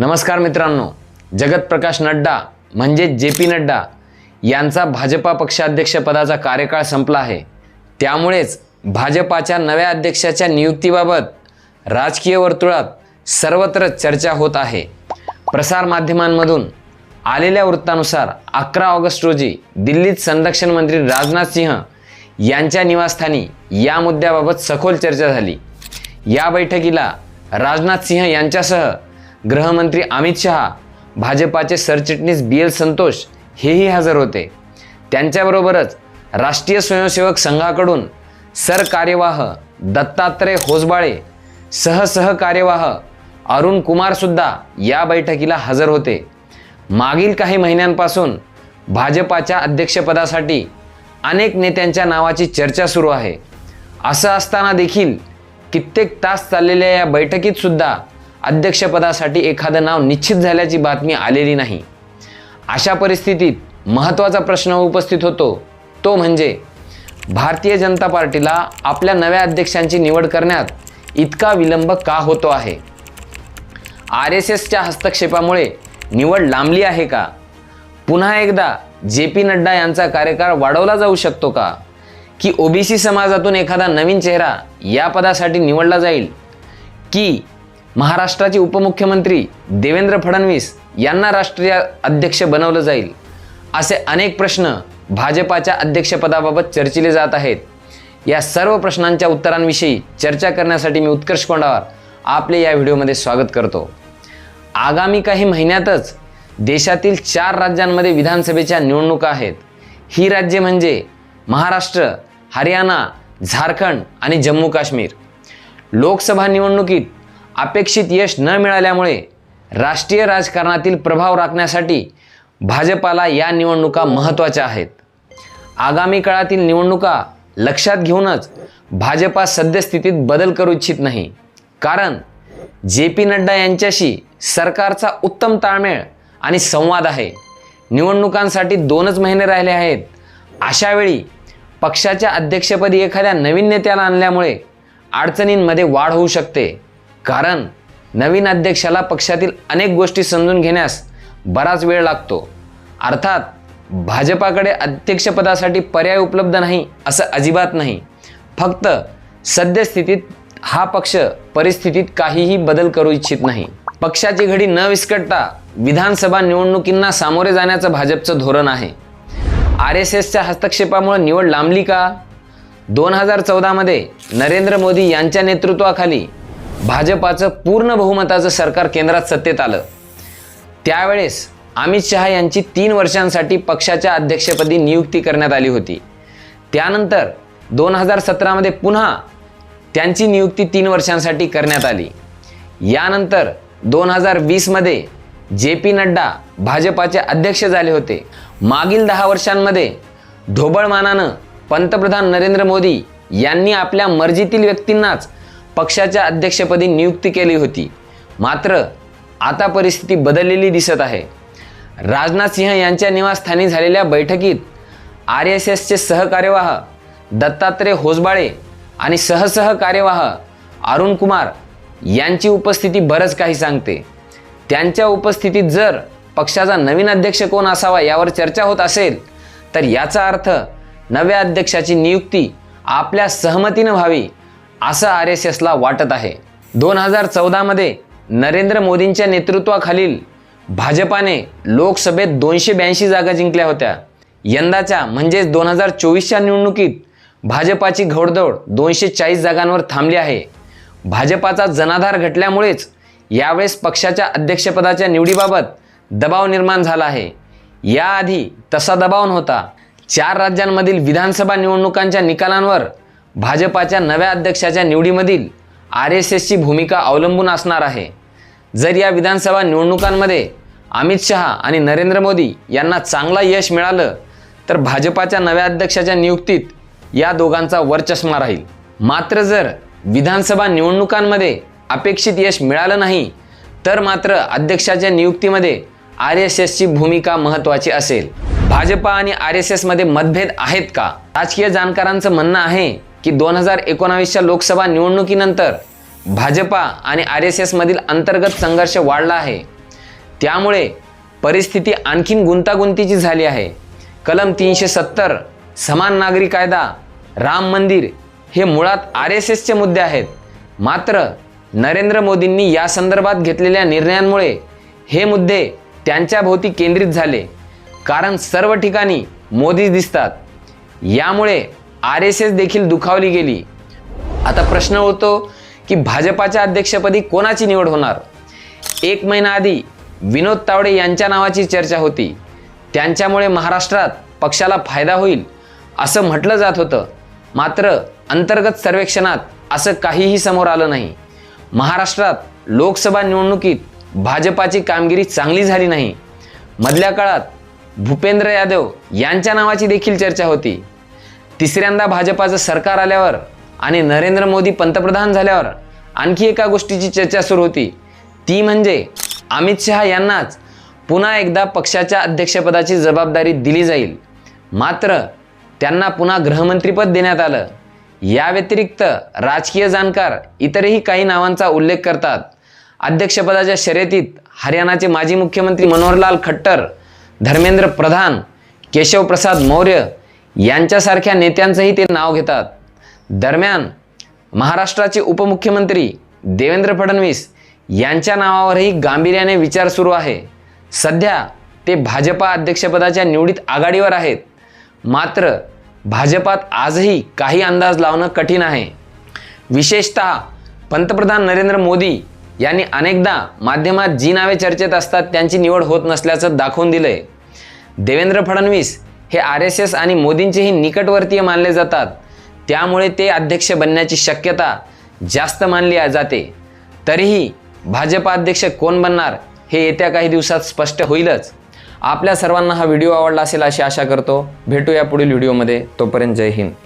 नमस्कार मित्रांनो. जगत प्रकाश नड्डा म्हणजे जे पी नड्डा यांचा भाजपा पक्षाध्यक्षपदाचा कार्यकाळ संपला आहे. त्यामुळेच भाजपाच्या नव्या अध्यक्षाच्या नियुक्तीबाबत राजकीय वर्तुळात सर्वत्र चर्चा होत आहे. प्रसारमाध्यमांमधून आलेल्या वृत्तानुसार अकरा ऑगस्ट रोजी दिल्लीत संरक्षण मंत्री राजनाथ सिंह यांच्या निवासस्थानी या मुद्द्याबाबत सखोल चर्चा झाली. या बैठकीला राजनाथ सिंह यांच्यासह गृहमंत्री अमित शहा भाजपाचे सरचिटणीस बी एल संतोष हेही हजर होते. त्यांच्याबरोबरच राष्ट्रीय स्वयंसेवक संघाकडून सरकार्यवाह दत्तात्रय होसबाळे सहसहकार्यवाह अरुण कुमारसुद्धा या बैठकीला हजर होते. मागील काही महिन्यांपासून भाजपाच्या अध्यक्षपदासाठी अनेक नेत्यांच्या नावाची चर्चा सुरू आहे. असं असताना देखील कित्येक तास चाललेल्या या बैठकीतसुद्धा अध्यक्षपदासाठी एखादं नाव निश्चित झाल्याची बातमी आलेली नाही. अशा परिस्थितीत महत्त्वाचा प्रश्न उपस्थित होतो. तो म्हणजे भारतीय जनता पार्टीला आपल्या नव्या अध्यक्षांची निवड करण्यात इतका विलंब का होतो आहे? आर एस एसच्या हस्तक्षेपामुळे निवड लांबली आहे का? पुन्हा एकदा जे पी नड्डा यांचा कार्यकाळ वाढवला जाऊ शकतो का? की ओबीसी समाजातून एखादा नवीन चेहरा या पदासाठी निवडला जाईल? की महाराष्ट्राचे उपमुख्यमंत्री देवेंद्र फडणवीस यांना राष्ट्रीय अध्यक्ष बनवलं जाईल असे अनेक प्रश्न भाजपाच्या अध्यक्षपदाबाबत चर्चिले जात आहेत. या सर्व प्रश्नांच्या उत्तरांविषयी चर्चा करण्यासाठी मी उत्कर्ष कोंडावर आपले या व्हिडिओमध्ये स्वागत करतो. आगामी काही महिन्यातच देशातील चार राज्यांमध्ये विधानसभेच्या निवडणुका आहेत. ही राज्ये म्हणजे महाराष्ट्र हरियाणा झारखंड आणि जम्मू काश्मीर लोकसभा निवडणुकीत अपेक्षित यश न मिळाल्यामुळे राष्ट्रीय राजकारणातील प्रभाव राखण्यासाठी भाजपाला या निवडणुका महत्त्वाच्या आहेत. आगामी काळातील निवडणुका लक्षात घेऊनच भाजपा सद्यस्थितीत बदल करू इच्छित नाही. कारण जे पी नड्डा यांच्याशी सरकारचा उत्तम ताळमेळ आणि संवाद आहे. निवडणुकांसाठी दोनच महिने राहिले आहेत. अशावेळी पक्षाच्या अध्यक्षपदी एखाद्या नवीन नेत्याला आणल्यामुळे अडचणींमध्ये वाढ होऊ शकते. कारण नवीन अध्यक्षाला पक्षातील अनेक गोष्टी समजून घेण्यास बराच वेळ लागतो. अर्थात भाजपाकडे अध्यक्षपदासाठी पर्याय उपलब्ध नाही असं अजिबात नाही. फक्त सद्यस्थितीत हा पक्ष परिस्थितीत काहीही बदल करू इच्छित नाही. पक्षाची घडी न विस्कटता विधानसभा निवडणुकींना सामोरे जाण्याचं भाजपचं धोरण आहे. आर एस एसच्या हस्तक्षेपामुळे निवड लांबली का? दोन हजार चौदामध्ये नरेंद्र मोदी यांच्या नेतृत्वाखाली भाजपाचं पूर्ण बहुमताचं सरकार केंद्रात सत्तेत आलं. त्यावेळेस अमित शहा यांची तीन वर्षांसाठी पक्षाच्या अध्यक्षपदी नियुक्ती करण्यात आली होती. त्यानंतर दोन हजार सतरामध्ये पुन्हा त्यांची नियुक्ती तीन वर्षांसाठी करण्यात आली. यानंतर दोन हजार वीसमध्ये जे पी नड्डा भाजपाचे अध्यक्ष झाले होते. मागील दहा वर्षांमध्ये ढोबळमानानं पंतप्रधान नरेंद्र मोदी यांनी आपल्या मर्जीतील व्यक्तींनाच पक्षाच्या अध्यक्षपदी नियुक्ती केली होती. मात्र आता परिस्थिती बदललेली दिसत आहे. राजनाथ सिंह यांच्या निवासस्थानी झालेल्या बैठकीत आर एस एसचे सहकार्यवाह दत्तात्रय होसबाळे आणि सहसह कार्यवाह अरुण कुमार यांची उपस्थिती बरंच काही सांगते. त्यांच्या उपस्थितीत जर पक्षाचा नवीन अध्यक्ष कोण असावा यावर चर्चा होत असेल तर याचा अर्थ नव्या अध्यक्षाची नियुक्ती आपल्या सहमतीनं व्हावी असं आर एस एसला वाटत आहे. दोन हजार चौदामध्ये नरेंद्र मोदींच्या नेतृत्वाखालील भाजपाने लोकसभेत दोनशे ब्याऐंशी जागा जिंकल्या होत्या. यंदाच्या म्हणजेच दोन हजार चोवीसच्या निवडणुकीत भाजपाची घोडदौड दोनशे चाळीस जागांवर थांबली आहे. भाजपाचा जनाधार घटल्यामुळेच यावेळेस पक्षाच्या अध्यक्षपदाच्या निवडीबाबत दबाव निर्माण झाला आहे. याआधी तसा दबाव नव्हता. चार राज्यांमधील विधानसभा निवडणुकांच्या निकालांवर भाजपाच्या नव्या अध्यक्षाच्या निवडीमधील आर एस एसची भूमिका अवलंबून असणार आहे. जर या विधानसभा निवडणुकांमध्ये अमित शहा आणि नरेंद्र मोदी यांना चांगला यश मिळालं तर भाजपाच्या नव्या अध्यक्षाच्या नियुक्तीत या दोघांचा वरचष्मा राहील. मात्र जर विधानसभा निवडणुकांमध्ये अपेक्षित यश मिळालं नाही तर मात्र अध्यक्षाच्या नियुक्तीमध्ये आर एस एसची भूमिका महत्त्वाची असेल. भाजपा आणि आर एस एसमध्ये मतभेद आहेत का? राजकीय जाणकारांचं म्हणणं आहे की दोन हजार एकोणावीसच्या लोकसभा निवडणुकीनंतर भाजपा आणि आर एस एसमधील अंतर्गत संघर्ष वाढला आहे. त्यामुळे परिस्थिती आणखीन गुंतागुंतीची झाली आहे. कलम तीनशे सत्तर समान नागरी कायदा राम मंदिर हे मुळात आर एस एसचे मुद्दे आहेत. मात्र नरेंद्र मोदींनी या संदर्भात घेतलेल्या निर्णयांमुळे हे मुद्दे त्यांच्या भोवती केंद्रित झाले. कारण सर्व ठिकाणी मोदी दिसतात. यामुळे आर एस एस देखील दुखावली गेली. आता प्रश्न होतो की भाजपाच्या अध्यक्षपदी कोणाची निवड होणार? एक महिना आधी विनोद तावडे यांच्या नावाची चर्चा होती. त्यांच्यामुळे महाराष्ट्रात पक्षाला फायदा होईल असं म्हटलं जात होतं. मात्र अंतर्गत सर्वेक्षणात असं काहीही समोर आलं नाही. महाराष्ट्रात लोकसभा निवडणुकीत भाजपाची कामगिरी चांगली झाली नाही. मधल्या काळात भूपेंद्र यादव यांच्या नावाची देखील चर्चा होती. तिसऱ्यांदा भाजपाचं सरकार आल्यावर आणि नरेंद्र मोदी पंतप्रधान झाल्यावर आणखी एका गोष्टीची चर्चा सुरू होती. ती म्हणजे अमित शहा यांनाच पुन्हा एकदा पक्षाच्या अध्यक्षपदाची जबाबदारी दिली जाईल. मात्र त्यांना पुन्हा गृहमंत्रीपद देण्यात आलं. या व्यतिरिक्त राजकीय जाणकार इतरही काही नावांचा उल्लेख करतात. अध्यक्षपदाच्या शर्यतीत हरियाणाचे माजी मुख्यमंत्री मनोहरलाल खट्टर धर्मेंद्र प्रधान केशवप्रसाद मौर्य यांच्यासारख्या नेत्यांचंही ते नाव घेतात. दरम्यान महाराष्ट्राचे उपमुख्यमंत्री देवेंद्र फडणवीस यांच्या नावावरही गांभीर्याने विचार सुरू आहे. सध्या ते भाजपा अध्यक्षपदाच्या निवडीत आघाडीवर आहेत. मात्र भाजपात आजही काही अंदाज लावणं कठीण आहे. विशेषतः पंतप्रधान नरेंद्र मोदी यांनी अनेकदा माध्यमात जी नावे चर्चेत असतात त्यांची निवड होत नसल्याचं दाखवून दिलंय. देवेंद्र फडणवीस हे आर एस एस आणि मोदींचेही निकटवर्तीय मानले जातात. त्यामुळे ते अध्यक्ष बनण्याची शक्यता जास्त मानली जाते. तरीही भाजपा अध्यक्ष कोण बनणार हे येत्या काही दिवसात स्पष्ट होईलच. आपल्या सर्वांना हा व्हिडिओ आवडला असेल अशी आशा करतो. भेटूया पुढील व्हिडिओमध्ये. तोपर्यंत जय हिंद.